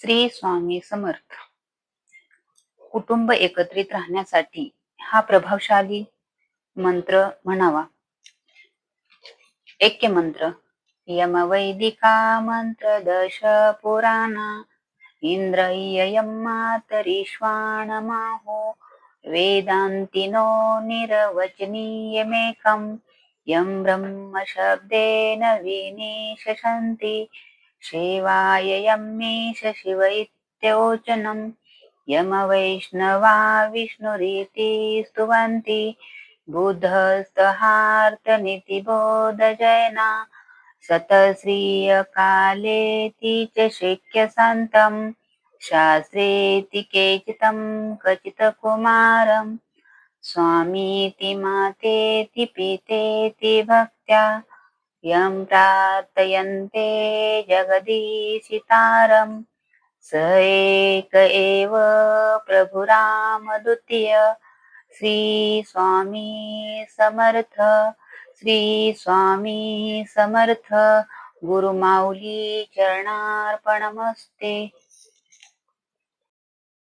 श्री स्वामी समर्थ. कुटुंब एकत्रित राहण्यासाठी हा प्रभावशाली मंत्र म्हणावा. ऐक्य मंत्र यम वैदिका मंत्र दश पुराणा इंद्रिययम मातरीश्वाणमाहो वेदान्तिनो निरवचनीयमेकं यं ब्रह्म शब्देन विनिशशन्ति सेवाय शिव इत्योचनं यमवैष्णवा विष्णुरीति स्तुवन्ति बुद्धस्तहार्तनिति बोधजैना सतश्रियकालेति च शिक्यसन्तं शास्त्रेति केचितं क्वचित् कुमारं स्वामीति मातेति पितेति भक्त्या यं प्रार्थयन्ते जगदीशितारं। स एक एव प्रभुरामद्वितीय। श्रीस्वामी समर्थ श्रीस्वामी समर्थ। गुरुमाऊली चरणार्पणमस्ते।